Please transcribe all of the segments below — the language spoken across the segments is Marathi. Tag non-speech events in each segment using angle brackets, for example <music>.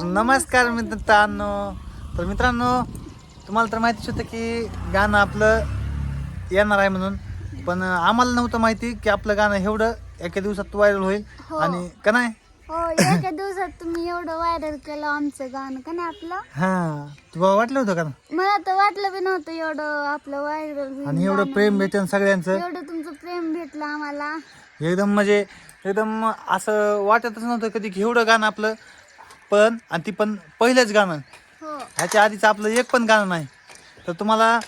नमस्कार मित्रांनो. तर मित्रांनो तुम्हाला तर माहितीच होतं की गाणं आपलं येणार आहे म्हणून. पण आम्हाला नव्हतं माहिती की आपलं गाणं एवढं एका दिवसात व्हायरल होईल हो. आणि का नाही? हो एका दिवसात तुम्ही एवढं व्हायरल केलं आमचं गाणं का नाही आपलं? हा. तुला वाटलं होतं का? मला तर वाटलं बी नव्हतं एवढं आपलं व्हायरल आणि एवढं प्रेम भेटेन सगळ्यांचं. एवढं तुमचं प्रेम भेटलं आम्हाला. एकदम म्हणजे एकदम असं वाटतच नव्हतं कधी एवढं गाणं आपलं पण आणि ती पण पहिलंच गाणं. हो. ह्याच्या आधीचं आपलं एक पण गाणं नाही. तर तुम्हाला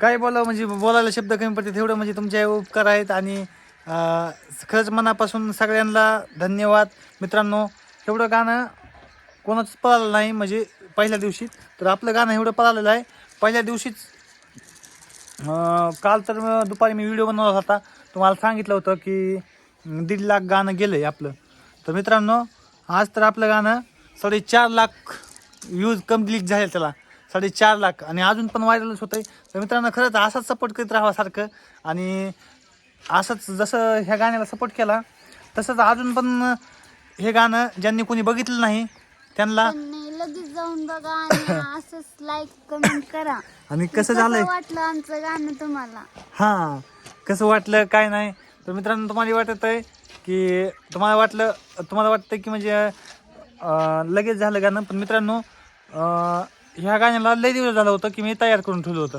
काय बोलावं म्हणजे बोलायला शब्द कमी पडतात एवढं म्हणजे तुमचे उपकार आहेत आणि अं, खरंच मनापासून सगळ्यांना धन्यवाद. मित्रांनो एवढं गाणं कोणाच पळालं नाही म्हणजे पहिल्या दिवशी. तर आपलं गाणं एवढं पळालेलं आहे. पहिल्या दिवशीच अं, काल तर दुपारी मी व्हिडिओ बनवला होता. तुम्हाला सांगितलं होतं की अं, दीड लाख गाणं गेलं आहे आपलं. तर मित्रांनो आज तर आपलं गाणं साडेचार लाख व्ह्यूज कंप्लीट झाले त्याला. साडेचार लाख. आणि अजून पण व्हायरलच होतं आहे तर मित्रांनो खरंच असाच सपोर्ट करीत राहावा सारखं. आणि असंच जसं ह्या गाण्याला सपोर्ट केला तसंच अजून पण हे गाणं ज्यांनी कोणी बघितलं नाही त्यांना लगेच जाऊन बघा आणि <laughs> असंच लाईक कमेंट करा. आणि कसं झालंय? वाटलं आमचं गाणं तुम्हाला? हां. कसं वाटलं काय नाही. तर मित्रांनो तुम्हाला वाटत आहे की तुम्हाला वाटलं तुम्हाला वाटतं की म्हणजे अं, लगेच झालं गाणं पण मित्रांनो अं, ह्या गाण्याला लय दिवस झालं होतं की मी तयार करून ठेवलं होतं.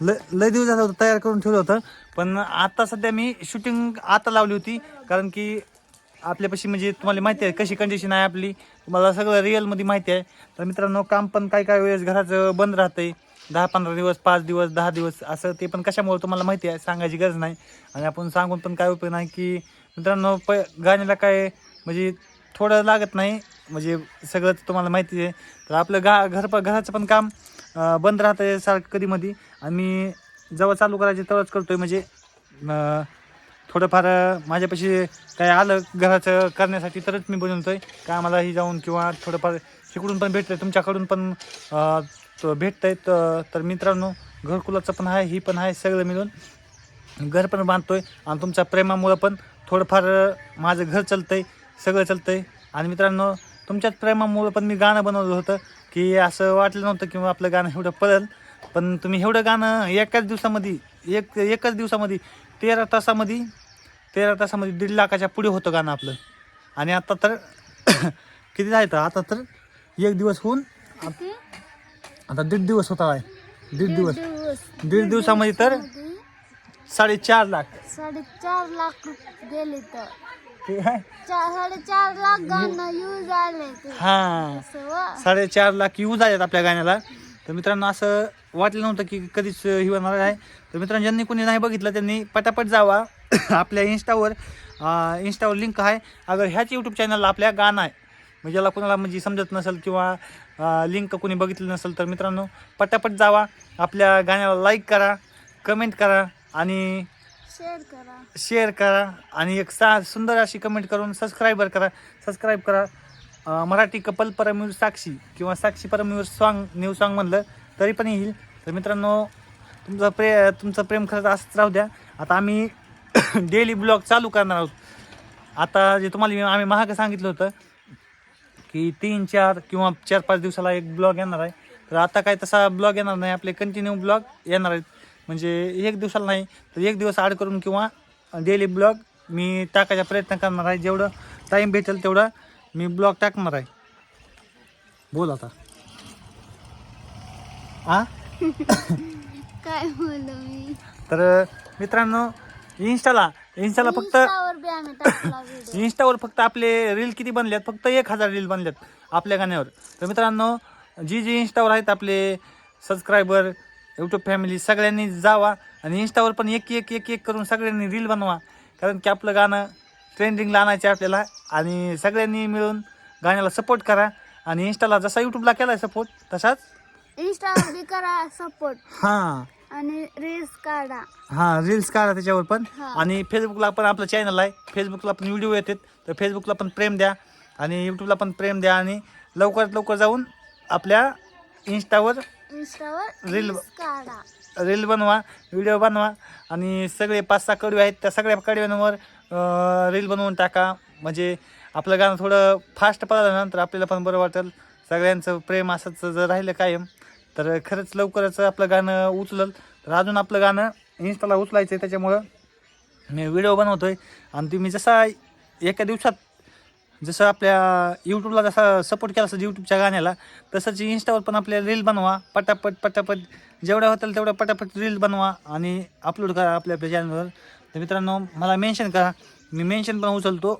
ल लय दिवस झालं होतं तयार करून ठेवलं होतं पण आता सध्या मी शूटिंग आता लावली होती कारण की आपल्यापाशी म्हणजे तुम्हाला माहिती आहे कशी कंडिशन आहे आपली तुम्हाला सगळं रिअलमध्ये माहिती आहे. तर मित्रांनो काम पण काय काय वेळेस घराचं बंद राहतंय. दहा पंधरा दिवस पाच दिवस दहा दिवस असं ते पण कशामुळे तुम्हाला माहिती आहे सांगायची गरज नाही. आणि आपण सांगून पण काय उपयोग नाही की मित्रांनो प गाण्याला काय म्हणजे थोडं लागत नाही म्हणजे सगळंच तुम्हाला माहिती आहे. तर आपलं गा घर प घराचं पण काम बंद राहतं आहे सारखं कधीमध्ये आणि जेव्हा चालू करायचे तेव्हाच करतो आहे म्हणजे थोडंफार माझ्यापाशी काय आलं घराचं करण्यासाठी तरच मी बनवतो आहे कामालाही जाऊन किंवा थोडंफार तिकडून पण भेटतं तुमच्याकडून पण अं, त- तर मित्रांनो घरकुलाचं पण आहे ही पण आहे सगळं मिळून. घर पण बांधतोय आणि तुमच्या प्रेमामुळं पण थोडंफार माझं घर चालतंय सगळं चालतंय. आणि मित्रांनो तुमच्याच प्रेमामुळं पण मी गाणं बनवलं होतं की असं वाटलं नव्हतं की आपलं गाणं एवढं पळेल. पण तुम्ही एवढं गाणं एकाच दिवसामध्ये एक एकाच दिवसामध्ये तेरा तासामध्ये तेरा तासामध्ये दीड लाखाच्या पुढे होतं गाणं आपलं. आणि आता तर <coughs> किती जायचं आता तर एक दिवस होऊन आता दीड दिवस होता आहे दीड दिवस. दीड दिवसामध्ये तर साडेचार लाख. साडेचार लाख गेले तर. ठीक आहे चार साडेचार लाख गाणं यूज आले ते. हां. असं व? साडेचार लाख यूज आहेत आपल्या गाण्याला. तर मित्रांनो असं वाटलं नव्हतं की कधीच ही होणार आहे. तर मित्रांनो ज्यांनी कोणी नाही बघितलं त्यांनी पटापट जावा. <coughs> आपल्या इन्स्टावर इन्स्टावर लिंक आहे. अगर ह्याच यूट्यूब चॅनलला आपल्या गाणं आहे म्हणजे ज्याला कोणाला म्हणजे समजत नसेल किंवा लिंक कोणी बघितलं नसेल तर मित्रांनो पटापट जावा. आपल्या गाण्याला लाईक करा कमेंट करा आणि शेअर करा. शेअर करा आणि एक सा सुंदर अशी कमेंट करून सबस्क्राईबर करा. सबस्क्राईब करा. मराठी कपल परमवीर साक्षी किंवा Sakshi Paramveer song new song म्हणलं तरी पण येईल. तर मित्रांनो तुमचं प्रे तुमचं प्रेम खरंच असंच राहू द्या. आता आम्ही <coughs> डेली ब्लॉग चालू करणार आहोत. आता जे तुम्हाला आम्ही महाग सांगितलं होतं की तीन चार किंवा चार पाच दिवसाला एक ब्लॉग येणार आहे. तर आता काय तसा ब्लॉग येणार नाही आपले कंटिन्यू ब्लॉग येणार आहेत. म्हणजे एक दिवसाला नाही तर एक दिवस आड करून किंवा डेली ब्लॉग मी टाकायचा प्रयत्न करणार आहे. जेवढं टाईम भेटेल तेवढं मी ब्लॉग टाकणार आहे. बोल आता. आ? <laughs> काय बोलू तर मित्रांनो इन्स्टाला इन्स्टाला फक्त Insta वर बी आम्ही टाकला video. इन्स्टावर फक्त आपले रील किती बनल्यात? फक्त एक हजार रील बनल्यात आपल्या गाण्यावर. तर मित्रांनो जी जी इन्स्टावर आहेत आपले सबस्क्रायबर यूट्यूब फॅमिली सगळ्यांनी जावा आणि इन्स्टावर पण एक एक एक एक करून सगळ्यांनी रील बनवा. कारण की आपलं गाणं ट्रेंडिंगला आणायचं आहे आपल्याला आणि सगळ्यांनी मिळून गाण्याला सपोर्ट करा. आणि इन्स्टाला जसा यूट्यूबला केला आहे सपोर्ट तसाच Insta वर बी करा सपोर्ट हां. आणि रील्स काढा. हां रील्स काढा त्याच्यावर पण. आणि फेसबुकला पण आपलं चॅनल आहे. फेसबुकला पण व्हिडिओ येतात. तर फेसबुकला पण प्रेम द्या. आणि यूट्यूबला पण प्रेम द्या. आणि लवकरात लवकर जाऊन आपल्या इन्स्टावर इंस्टावर रील्स काढा. रील बनवा व्हिडिओ बनवा. आणि सगळे पाच सहा कडवे आहेत. त्या सगळ्या कडव्यांवर रील बनवून टाका. म्हणजे आपलं गाणं थोडं फास्ट पळालं ना तर आपल्याला पण बरं वाटेल. सगळ्यांचं प्रेम असंच जर राहिलं कायम तर खरंच लवकरच आपलं गाणं उचलल. तर अजून आपलं गाणं इन्स्टाला उचलायचं आहे त्याच्यामुळं मी व्हिडिओ बनवतोय. आणि तुम्ही जसा एका दिवसात जसं आपल्या यूट्यूबला जसा सपोर्ट केला असं यूट्यूबच्या गाण्याला तसंच इन्स्टावर पण आपल्या रील बनवा. पटापट पटापट जेवढ्या होतील तेवढ्या पटापट रील बनवा आणि अपलोड करा आपल्या आपल्या चॅनलवर तर मित्रांनो मला मेन्शन करा. मी मेन्शन पण उचलतो.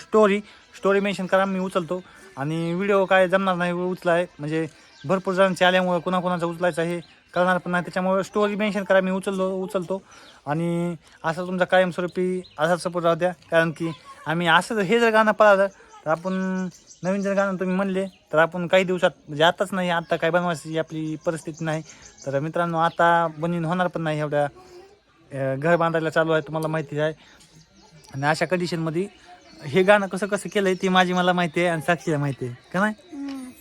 स्टोरी स्टोरी मेन्शन करा मी उचलतो. आणि व्हिडिओ काय जमणार नाही उचलाय. म्हणजे भरपूर जणांचे आल्यामुळं कुणाकुणाचा उचलायचं आहे कळणार पण नाही. त्याच्यामुळे स्टोरी मेन्शन करा मी उचललो उचलतो. आणि असं तुमचा कायमस्वरूपी असा सपोर्ट राहू द्या. कारण की आम्ही असं जर हे जर गाणं पळालं तर आपण नवीन जर गाणं तुम्ही म्हणले तर आपण काही दिवसात म्हणजे आताच नाही आत्ता काय बनवायची आपली परिस्थिती नाही. तर मित्रांनो आता बनवीन होणार पण नाही एवढ्या घर बांधायला चालू आहे तुम्हाला माहिती आहे. आणि अशा कंडिशनमध्ये हे गाणं कसं कसं केलं आहे ते माझी मला माहिती आहे आणि साक्षीला माहिती आहे. का नाही?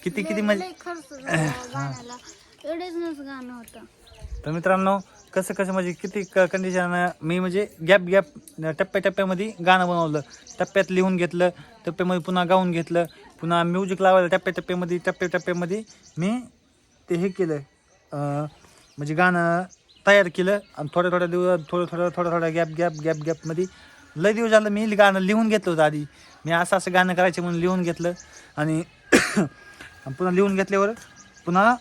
किती- किती म्हणजे- लय खर्च झाला गाण्याला. एवढेच नच गाणं होतं. तर मित्रांनो कसं कसं म्हणजे किती कंडिशन मी म्हणजे गॅप गॅप टप्प्याटप्प्यामध्ये गाणं बनवलं. टप्प्यात लिहून घेतलं टप्प्यामध्ये पुन्हा गाऊन घेतलं पुन्हा म्युझिक लावायला टप्प्याटप्प्यामध्ये टप्प्याटप्प्यामध्ये मी ते हे केलं. अं, म्हणजे गाणं तयार केलं आणि थोड्या थोड्या दिवस थोडं थोडं थोडं थोडं गॅप गॅप गॅप गॅपमध्ये लय दिवस झालं मी गाणं लिहून घेतलं होतं आधी. मी असं असं गाणं करायचं म्हणून लिहून घेतलं आणि आणि पुन्हा लिहून घेतल्यावर पुन्हा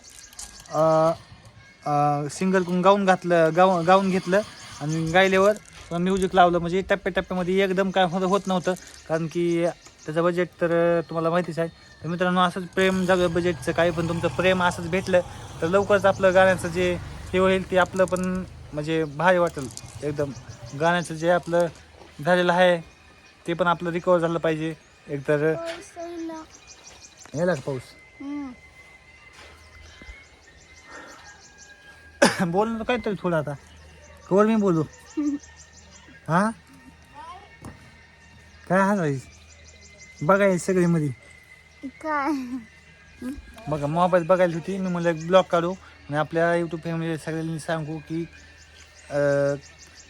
सिंगल गाऊन घातलं गाऊ गाऊन घेतलं आणि गायल्यावर म्युझिक लावलं. म्हणजे टप्प्या टप्प्यामध्ये एकदम काय होत होत नव्हतं. कारण की त्याचं बजेट तर तुम्हाला माहितीच आहे. तर मित्रांनो असंच प्रेम जग बजेटचं काही पण तुमचं प्रेम असंच भेटलं तर लवकरच आपलं गाण्याचं जे हे होईल ते आपलं पण म्हणजे भारी वाटेल. एकदम गाण्याचं जे आपलं झालेलं आहे ते पण आपलं रिकवर झालं पाहिजे. एकतर का पाऊस. <coughs> बोल ना काहीतरी थोडं आता. कवर मी बोलू. <laughs> हा? काय हाणायच बघाय सगळी मध्ये काय? बघा मोबाईल बघायला होती. मी म्हणलं ब्लॉग काढू. आणि आपल्या यूट्यूब फॅमिली सगळ्यांनी सांगू की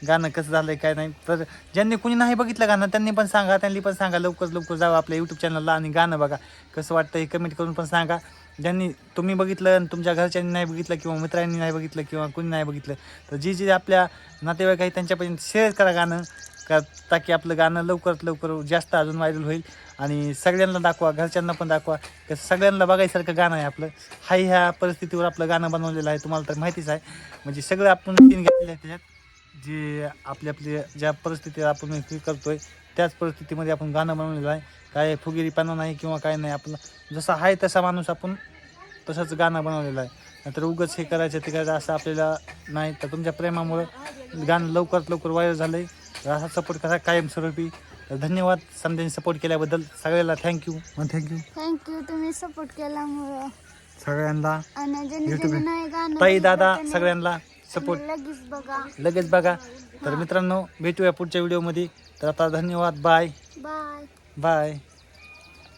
गाणं कसं झालंय काय नाही. तर ज्यांनी कुणी नाही बघितलं गाणं त्यांनी पण सांगा त्यांनी पण सांगा लवकर लवकर जावं आपल्या यूट्यूब चॅनलला आणि गाणं बघा. कसं वाटतं हे कमेंट करून पण सांगा. ज्यांनी तुम्ही बघितलं आणि तुमच्या घरच्यांनी नाही बघितलं किंवा मित्रांनी नाही बघितलं किंवा कुणी नाही बघितलं तर जी जी आपल्या नातेवाईक आहे त्यांच्यापर्यंत शेअर करा गाणं. का ताकी आपलं गाणं लवकरात लवकर जास्त अजून व्हायरल होईल. आणि सगळ्यांना दाखवा घरच्यांना पण दाखवा कसं सगळ्यांना बघायसारखं गाणं आहे आपलं. हाय ह्या परिस्थितीवर आपलं गाणं बनवलेलं आहे तुम्हाला तर माहितीच आहे. म्हणजे सगळं आपण तीन घेतलेलं आहे त्याच्यात. जे आपल्या आपल्या ज्या परिस्थितीवर आपण हे करतोय त्याच परिस्थितीमध्ये आपण गाणं बनवलेलं आहे. काय फुगिरीपणा नाही किंवा काय नाही आपलं जसा आहे तसा माणूस आपण तसंच गाणं बनवलेलं आहे. नाहीतर उगच हे करायचं ते करायचं असं आपल्याला नाही. तर तुमच्या प्रेमामुळं गाणं लवकरात लवकर व्हायरल झालं आहे तर असा सपोर्ट करा कायमस्वरूपी. तर धन्यवाद समजांनी सपोर्ट केल्याबद्दल. सगळ्याला thank you thank you thank you तुम्ही सपोर्ट केल्यामुळं. सगळ्यांना. ताई दादा सगळ्यांना. सपोर्ट. त्यांनी लगेच बघा. लगेच बघा. तर मित्रांनो भेटूया पुढच्या व्हिडिओमध्ये तर आता धन्यवाद. Bye bye bye